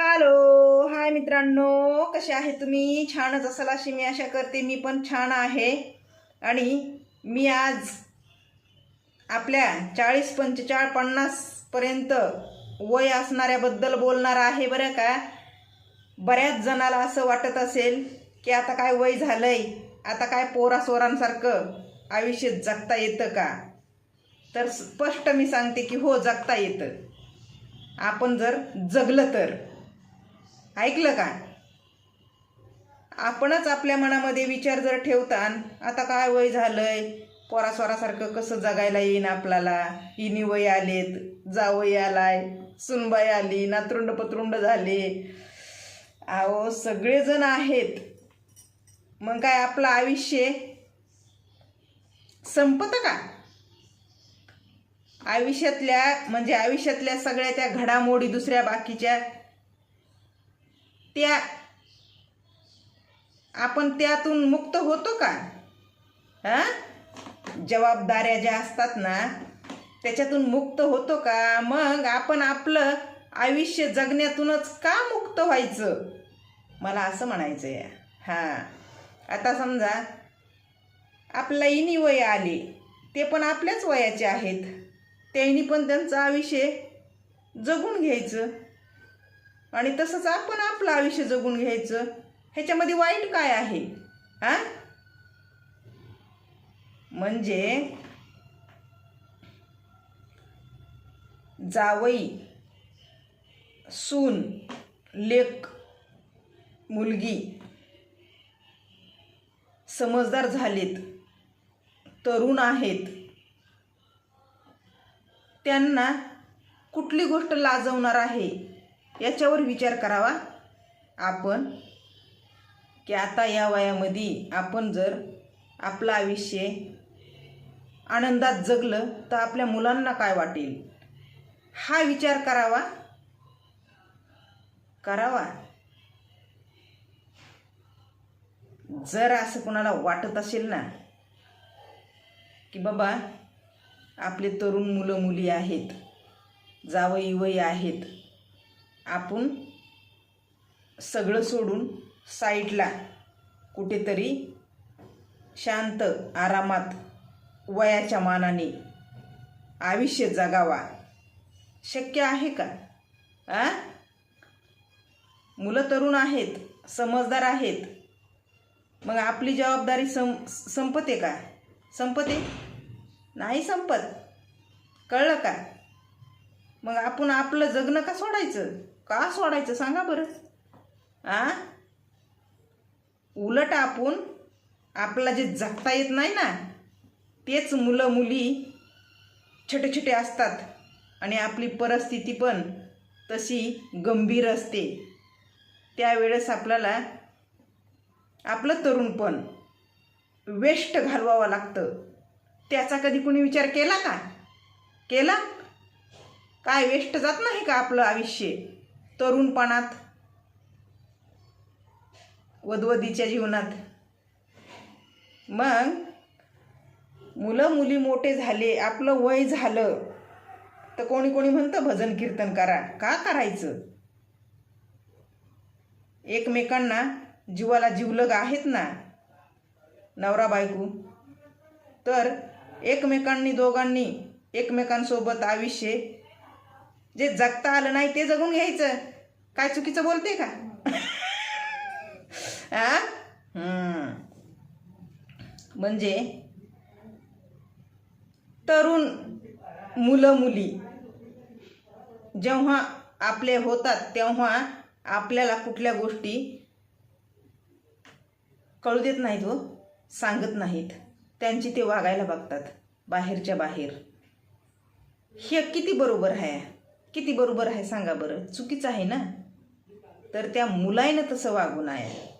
Hello hi मित्रांनो. कसे आहे तुम्ही? छानच असाल अशी मी आशा करते. मी पण छान आहे. आणि मी आज आपल्या चाळीस पंचेचाळ पन्नासपर्यंत वय असणाऱ्याबद्दल बोलणार आहे बरं का? बऱ्याच जणाला असं वाटत असेल की आता काय वय झालंय? आता काय पोरासोरांसारखं आयुष्य जगता येतं का? तर स्पष्ट मी सांगते की हो जगता येतं. आपण जर जगलं तर. ऐकलं का? आपणच आपल्या मनामध्ये विचार जर ठेवतान आता काय वय झालंय पोरास्वरासारखं कसं जगायला येईन आपल्याला? इनी वय आलेत जावई आलाय सुनबाई आली नातरुंड पत्रुंड झाले. अहो सगळेजण आहेत. मग काय आपलं आयुष्य संपतं का? आयुष्यातल्या म्हणजे आयुष्यातल्या सगळ्या त्या घडामोडी दुसऱ्या बाकीच्या त्या आपण त्यातून मुक्त होतो का? हा? जबाबदाऱ्या ज्या असतात ना त्याच्यातून मुक्त होतो का? मग आपण आपलं आयुष्य जगण्यातूनच का मुक्त व्हायचं? मला असं म्हणायचं आहे हां. आता समजा आपला इनी वय आले ते पण आपल्याच वयाचे आहेत. त्यांनी पण त्यांचं आयुष्य जगून घ्यायचं. आणि तसंच आपण आपलं आयुष्य जगून घ्यायचं. ह्याच्यामध्ये वाईट काय आहे? हा? म्हणजे जावई सून लेक मुलगी समजदार झालेत तरुण आहेत. त्यांना कुठली गोष्ट लाजवणार आहे? याच्यावर विचार करावा. आपण की आता या वयामध्ये आपण जर आपलं आयुष्य आनंदात जगलं तर आपल्या मुलांना काय वाटेल? हा विचार करावा. करावा. जर असं कोणाला वाटत असेल ना की बाबा आपले तरुण मुलं मुली आहेत जावई वय आहेत आपण सगळं सोडून साईडला कुठेतरी शांत आरामात वयाच्या मानाने आयुष्य जगावा. शक्य आहे का? आ? मुलं तरुण आहेत समजदार आहेत. मग आपली जबाबदारी सं संपते का? संपते? नाही संपत. कळलं का? मग आपण आपलं जगणं का सोडायचं? का सोडायचं? सांगा बरं. आ? उलट आपण आपला जे जगता येत नाही ना तेच मुलं मुली छोटे छोटे असतात आणि आपली परिस्थिती पण तशी गंभीर असते. त्यावेळेस आपल्याला आपलं तरुणपण वेस्ट घालवावं लागतं. त्याचा कधी कुणी विचार केला का? केला? काय वेस्ट जात नाही का आपलं आयुष्य? तरुणपणात वधवधीच्या जीवनात. मग मुलं मुली मोठे झाले आपलं वय झालं तर कोणी कोणी म्हणतं भजन कीर्तन करा. का करायचं? एकमेकांना जीवाला जीवलग आहेत ना? नवरा बायको. तर एकमेकांनी दोघांनी एकमेकांसोबत आयुष्य जे जगता आलं नाही ते जगून घ्यायचं. काय चुकीचं बोलते का. म्हणजे तरुण मुलं मुली जेव्हा आपले होतात तेव्हा आपल्याला कुठल्या गोष्टी कळू देत नाहीत हो सांगत नाहीत. त्यांची ते वागायला बघतात बाहेरच्या बाहेर. हे किती बरोबर आहे? किती बरोबर आहे सांगा बरं. चुकीचं आहे ना? तर त्या मुलाईनं तसं वागू नये.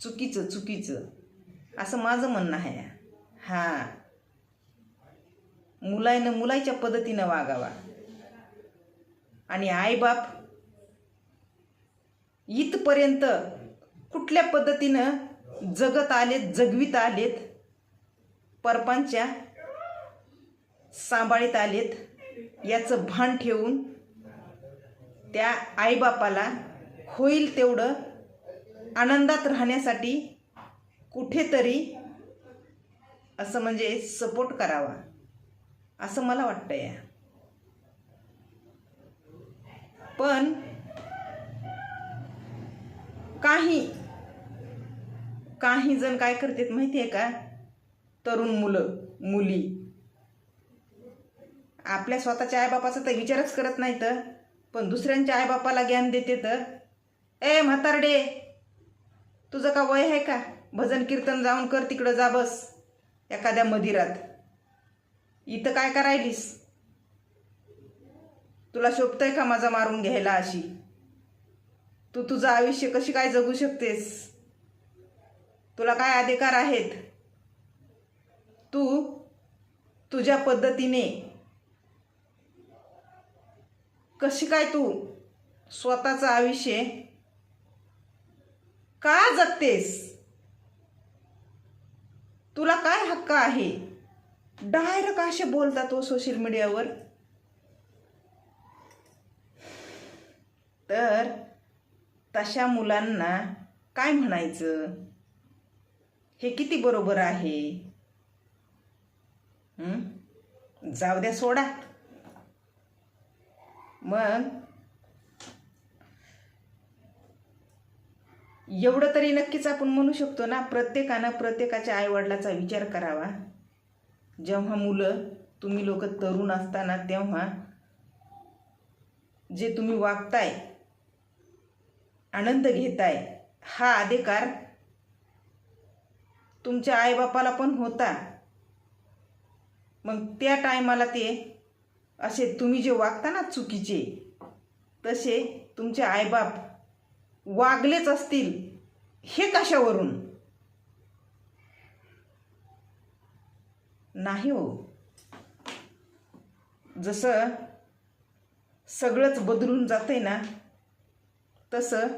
चुकीचं चुकीचं. असं माझं म्हणणं आहे. हां. मुलाईनं मुलाच्या पद्धतीनं वागावा. आणि आईबाप इथपर्यंत कुठल्या पद्धतीनं जगत आलेत जगवीत आलेत परपांच्या सांभाळीत आलेत याचं भान ठेवून त्या आईबापाला होईल तेवढं आनंदात राहण्यासाठी कुठेतरी असं म्हणजे सपोर्ट करावा. असं मला वाटतं या पण काही काही जण काय करतात माहिती आहे का? तरुण मुलं मुली. आपल्या स्वतःच्या आईबापाचा तर विचारच करत नाही तर पण दुसऱ्यांच्या आईबापाला ज्ञान देते तर ए म्हातारडे. तुझं का वय आहे का? भजन कीर्तन जाऊन कर तिकडं जा बस. एखाद्या मंदिरात. इथं काय करायलीस? तुला शोभतंय का माझा मारून घ्यायला अशी? तू तुझं आयुष्य कशी काय जगू शकतेस? तुला काय अधिकार आहेत? तू तुझ्या पद्धतीने कशी काय तू स्वतःचं आयुष्य का जगतेस? तुला काय हक्क आहे? डायरेक्ट असे बोलतात तो सोशल मीडियावर तर तशा मुलांना काय म्हणायचं? हे किती बरोबर आहे? जाऊ द्या सोडा. मग एवढं तरी नक्कीच आपण म्हणू शकतो ना प्रत्येकानं प्रत्येकाच्या आईवडिलाचा विचार करावा. जेव्हा मुलं तुम्ही लोक तरुण असताना तेव्हा जे तुम्ही वागताय आनंद घेताय हा अधिकार तुमच्या आईबापाला पण होता. मग त्या टायमाला ते असे तुम्ही जे वागता ना चुकीचे तसे तुमचे आईबाप वागलेच असतील हे कशावरून? नाही हो. जसं सगळंच बदलून जातंय ना तसं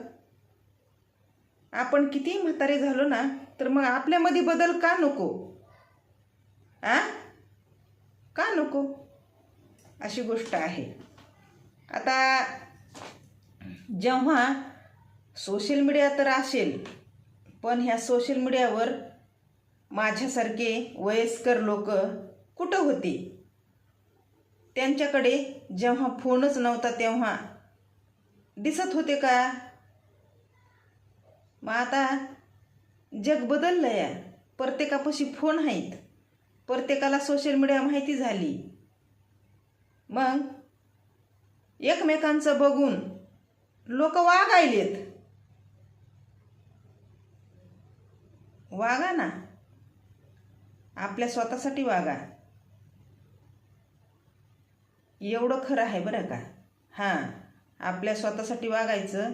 आपण किती म्हातारे झालो ना तर मग आपल्यामध्ये बदल का नको? आ? का नको? अशी गोष्ट आहे. आता जेव्हा सोशल मीडिया तर असेल पण ह्या सोशल मीडियावर माझ्यासारखे वयस्कर लोक कुठं होते? त्यांच्याकडे जेव्हा फोनच नव्हता तेव्हा दिसत होते का? मग आता जग बदललं या. प्रत्येकापाशी फोन आहेत. प्रत्येकाला सोशल मीडिया माहिती झाली. मग एकमेकांचं बघून लोक वागायलेत. वागा ना. आपल्या स्वतःसाठी वागा. एवढं खरं आहे बरं का? हां आपल्या स्वतःसाठी वागायचं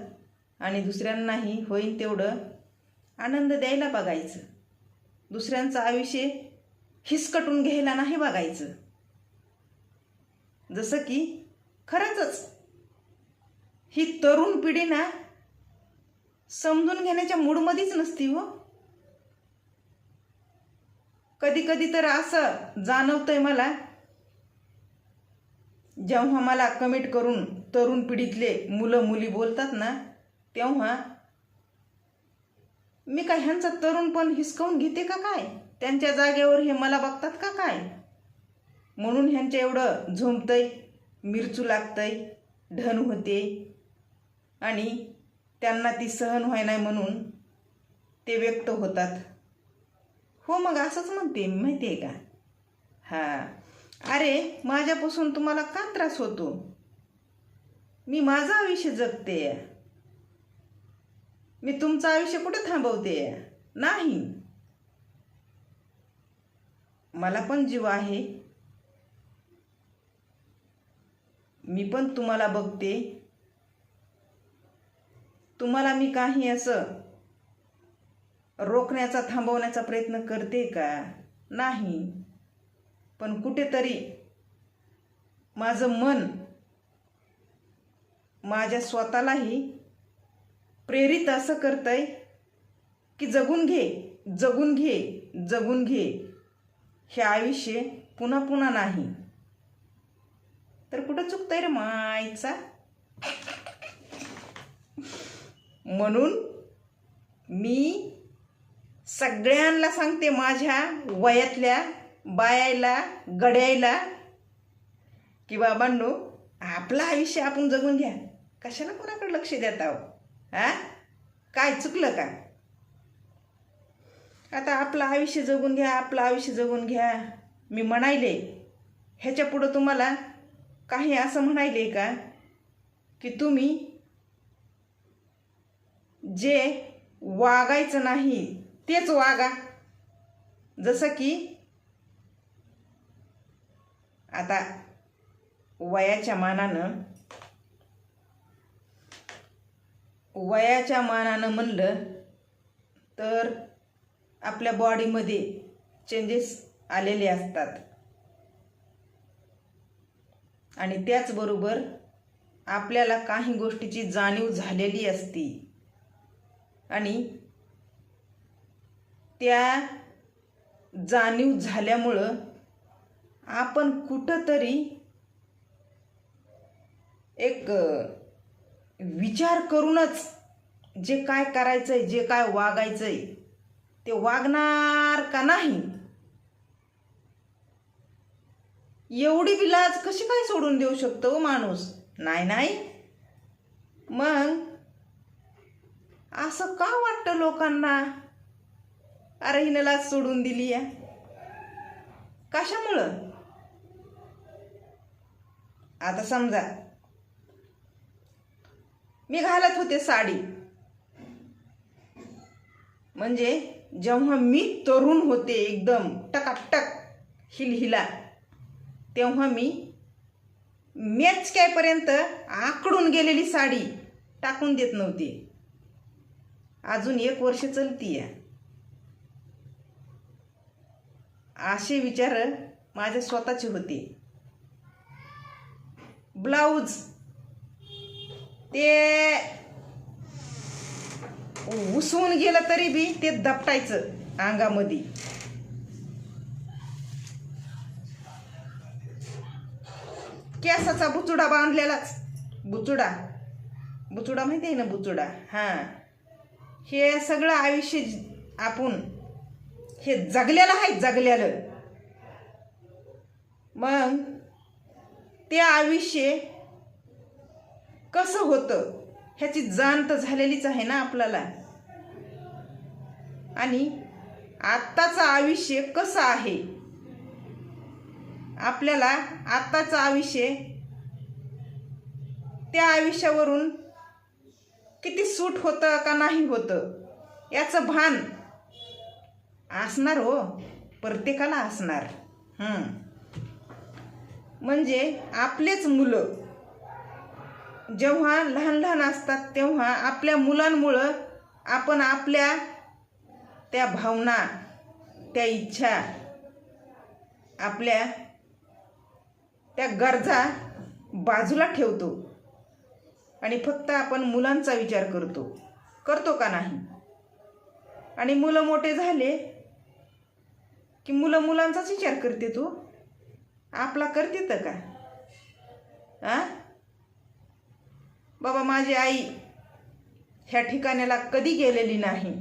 आणि दुसऱ्यांनाही होईल तेवढं आनंद द्यायला बघायचं. दुसऱ्यांचं आयुष्य हिसकटून घ्यायला नाही बघायचं. जसं की खरंच ही तरुण पिढी ना समजून घेण्याच्या मूडमध्येच नसती हो. कधी कधी तर असं जाणवतंय मला जेव्हा मला कमेंट करून तरुण पिढीतले मुलं मुली बोलतात ना तेव्हा मी काय ह्यांचा तरुण पण हिसकावून घेते का काय? त्यांच्या जागेवर हे मला बघतात का काय? म्हणून ह्यांच्या एवढं झोंबतंय मिरचू लागतंय ढन होते आणि त्यांना ती सहन व्हाय नाही म्हणून ते व्यक्त होतात. हो मग असंच म्हणते मी माहिती आहे का? हां. अरे माझ्यापासून तुम्हाला का त्रास होतो? मी माझं आयुष्य जगते. मी तुमचं आयुष्य कुठे थांबवते? नाही. मला पण जीव आहे. मी पण तुम्हाला बघते. तुम्हाला मी काही असं रोखण्याचा थांबवण्याचा प्रयत्न करते का? नाही. पण कुठेतरी माझं मन माझ्या स्वतःलाही प्रेरित असं करतंय की जगून घे जगून घे जगून घे. हे आयुष्य पुन्हा पुन्हा नाही. तर कुठं चुकतंय रे मायचा म्हणून मी सगळ्यांना सांगते माझ्या वयातल्या बायाला गड्यायला की बाबांनो आपलं आयुष्य आपण जगून घ्या. कशाला कोणाकडे लक्ष देत आहो? हा? काय चुकलं का? आता आपलं आयुष्य जगून घ्या आपलं आयुष्य जगून घ्या. मी म्हणायले ह्याच्या पुढं तुम्हाला काही असं म्हणायले का? की तुम्ही जे वागायचं नाही तेच वागा. जसं की आता वयाच्या मानानं वयाच्या मानानं म्हणलं तर आपल्या बॉडीमध्ये चेंजेस आलेले असतात. आणि त्याचबरोबर आपल्याला काही गोष्टीची जाणीव झालेली असती. आणि त्या जाणीव झाल्यामुळं आपण कुठंतरी एक विचार करूनच जे काय करायचंय जे काय वागायचंय ते वागणार का नाही? एवढी बिलाज कशी काय सोडून देऊ शकतो हो माणूस? नाही नाही. मग असं का वाटतं लोकांना? अरे हिनं सोडून दिली या. कशामुळं? आता समजा. मी घालत होते साडी. म्हणजे जेव्हा मी तरुण होते एकदम टकाटक हिलहिला तेव्हा मी मेचक्यापर्यंत आकडून गेलेली साडी टाकून देत नव्हती. अजून एक वर्ष चलती आहे असे विचार माझे स्वतःचे होते. ब्लाऊज. ते उसवून गेलं तरी बी ते दपटायचं अंगामध्ये. केसाचा बुचुडा बांधलेलाच. बुचुडा. बुचुडा माहिती आहे ना बुचुडा? हां. हे सगळं आयुष्य आपण हे जगलेलं आहे जगलेलं. मग ते आयुष्य कसं होतं ह्याची जाण तर झालेलीच आहे ना आपल्याला. आणि आत्ताचं आयुष्य कसं आहे? आपल्याला आत्ताचं आयुष्य त्या आयुष्यावरून किती सूट होतं का नाही होतं याचं भान असणार हो. प्रत्येकाला असणार. म्हणजे आपलेच मुलं. जेव्हा लहान लहान असतात तेव्हा आपल्या मुलांमुळं आपण आपल्या त्या भावना त्या इच्छा आपल्या त्या गरजा बाजूला ठेवतो. आणि फक्त आपण मुलांचा विचार करतो. करतो का नाही? आणि मुलं मोठे झाले की मुलं मुलांचाच विचार करते तू. आपला करते तर का आ? बाबा माझी आई ह्या ठिकाणाला कधी गेलेली नाही.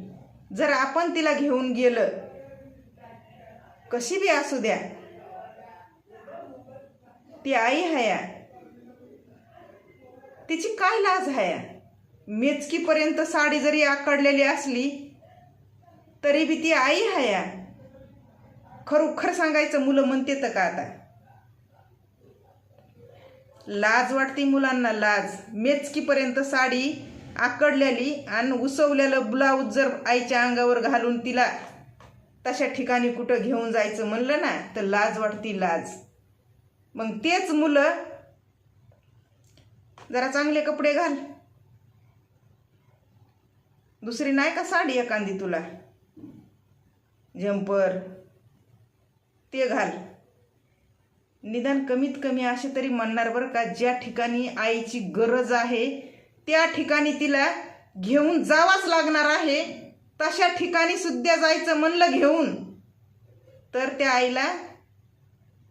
जर आपण तिला घेऊन गेलं कशी बी असू द्या. ती आई हया. तिची काय लाज हया? मेचकीपर्यंत साडी जरी आकडलेली असली तरी बी ती आई हया. खरोखर सांगायचं मुलं म्हणते तर का आता? लाज वाटते मुलांना लाज. मेचकीपर्यंत साडी आकडलेली आणि उसवलेलं ब्लाऊज जर आईच्या अंगावर घालून तिला तशा ठिकाणी कुठं घेऊन जायचं म्हणलं ना तर लाज वाटती लाज. मग तेच मुलं जरा चांगले कपडे घाल. दुसरी नाही का साडी एखादी तुला? जम्पर ते घाल. निदान कमीत कमी असे तरी म्हणणार बरं का ज्या ठिकाणी आईची गरज आहे त्या ठिकाणी तिला घेऊन जावाच लागणार आहे. तशा ठिकाणी सुद्धा जायचं म्हणलं घेऊन. तर त्या आईला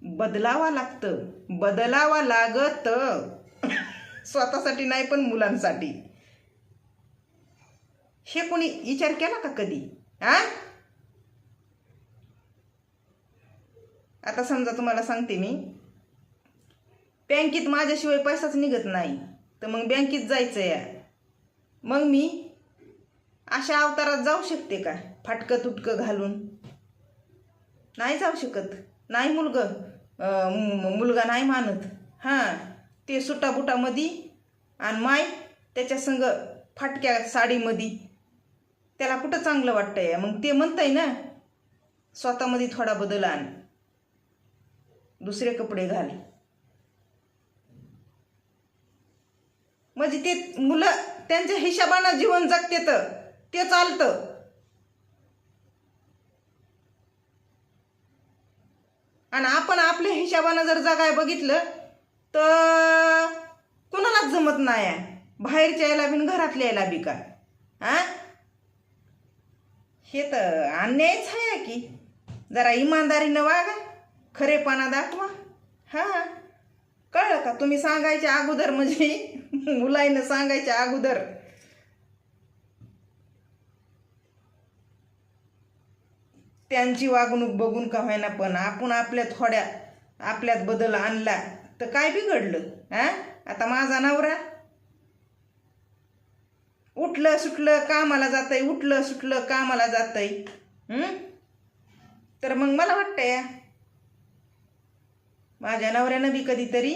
बदलावा लागतं. बदलावा लागत. स्वतःसाठी नाही पण मुलांसाठी. हे कोणी विचार केला का कधी? हा आता समजा तुम्हाला सांगते मी. बँकेत माझ्याशिवाय पैसाच निघत नाही. तर मग बँकेत जायचं या. मग मी अशा अवतारात जाऊ शकते का? फाटकं तुटकं घालून. नाही जाऊ शकत. नाही मुलगं मुलगा नाही मानत. हां ते सुटाबुटामध्ये आणि माय त्याच्या संग फाटक्या साडीमध्ये त्याला कुठं चांगलं वाटतंय मग ते म्हणतंय ना स्वतःमध्ये थोडा बदल आण. दुसरे कपडे घाल. म्हणजे ते मुलं त्यांच्या हिशोबानं जीवन जगते तर ते चालतं. आणि आपण आपल्या हिशोबानं जर जगाय बघितलं तर कुणालाच जमत नाही आहे. बाहेरच्या यायला बिन घरातल्या यायला बी काय? हा हे तर अन्यायच आहे की? जरा इमानदारीनं वागा. खरेपणा दाखवा. हां. कळलं का? तुम्ही सांगायच्या अगोदर म्हणजे मुलाईनं सांगायच्या अगोदर. त्यांची वागणूक बघून का होईना पण आपण आपल्या थोड्या आपल्यात बदल आणला तर काय बिघडलं? हा? आता माझा नवरा? उठलं सुटलं कामाला जातंय. उठलं सुटलं कामाला जातंय. तर मग मला वाटतंय माझ्या नवऱ्यानं बी कधीतरी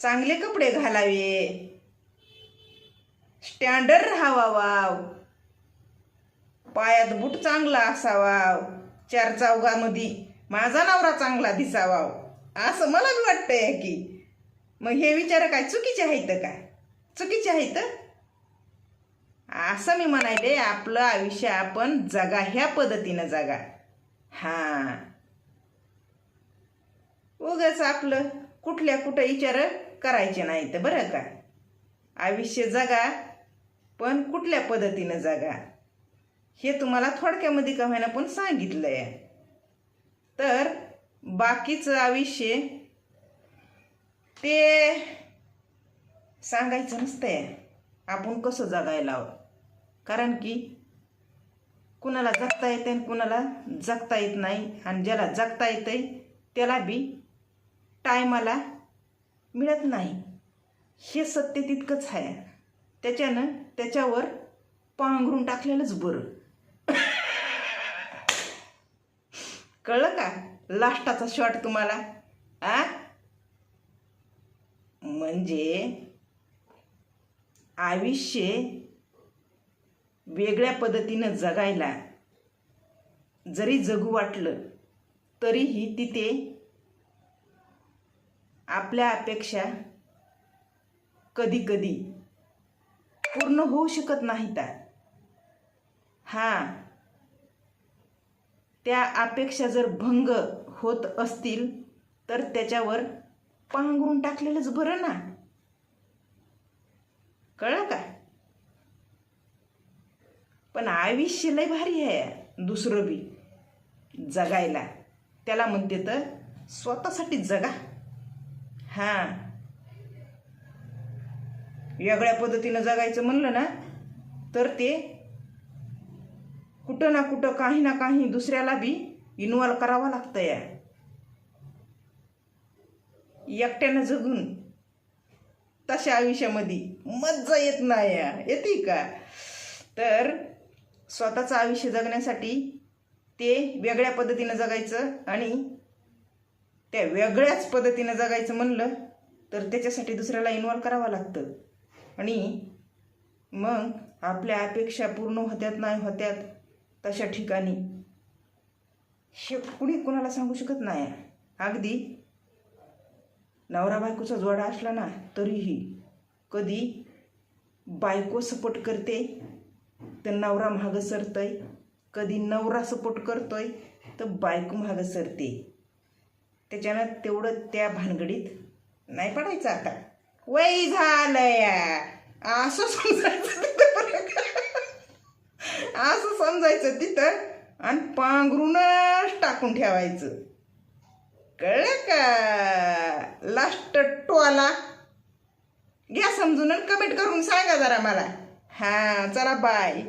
चांगले कपडे घालावे. स्टँडर्ड राहावा वाव पायात बूट चांगला असावा चार चौघामध्ये माझा नवरा चांगला दिसावा असं मला बी वाटतंय की. मग हे विचार काय चुकीचे आहेत काय चुकीचे आहेत? असं मी म्हणायले आपलं आयुष्य आपण जगा ह्या पद्धतीनं जगा. हां. उगाच आपलं कुठल्या कुठं विचार करायचे नाही तर बरं का. आयुष्य जगा पण कुठल्या पद्धतीनं जगा? हे तुम्हाला थोडक्यामध्ये का व्हायला पण सांगितलं आहे तर बाकीचं आयुष्य ते सांगायचं नसतंय. आपण कसं जगायला हवं? कारण की कुणाला जगता येते आणि कुणाला जगता येत नाही. आणि ज्याला जगता येतंय त्याला बी टायमाला मिळत नाही. हे सत्य तितकंच आहे. त्याच्यानं त्याच्यावर पांघरून टाकलेलंच बरं. कळलं का? लास्टाचा शॉट तुम्हाला. आ? म्हणजे आयुष्य वेगळ्या पद्धतीनं जगायला जरी जगू वाटलं तरीही तिथे आपल्या अपेक्षा कधी कधी पूर्ण होऊ शकत नाहीत हां. त्या अपेक्षा जर भंग होत असतील तर त्याच्यावर पांघरून टाकलेलंच बरं ना. कळलं का? पण आयुष्य लय भारी आहे दुसरं बी. जगायला. त्याला म्हणते तर स्वतःसाठी जगा. हां. वेगळ्या पद्धतीनं जगायचं म्हणलं ना तर ते कुठं ना कुठं काही ना काही दुसऱ्याला बी इन्वॉल्व करावं लागतं या. एकट्यानं जगून तशा आयुष्यामध्ये मज्जा येत नाही या. येते का? तर स्वतःचं आयुष्य जगण्यासाठी ते वेगळ्या पद्धतीनं जगायचं आणि त्या वेगळ्याच पद्धतीनं जगायचं म्हणलं तर त्याच्यासाठी दुसऱ्याला इन्व्हॉल्व करावं लागतं. आणि मग आपल्या अपेक्षा पूर्ण होत्यात नाही होत्यात तशा ठिकाणी. हे कुणी कुणाला सांगू शकत नाही. अगदी नवरा बायकोचा जोडा असला ना तरीही कधी बायको सपोर्ट करते तर नवरा मागं सरतोय. कधी नवरा सपोर्ट करतोय तर बायको मागं सरते. त्याच्यानं तेवढं त्या भानगडीत नाही पडायचं आता. वय झालंय. असं समजायचं तिथं. बरं असं समजायचं तिथं आणि पांघरूनच टाकून ठेवायचं. कळलं का? लास्ट टोला. घ्या समजून कमेंट करून सांगा जरा मला. हां चला बाय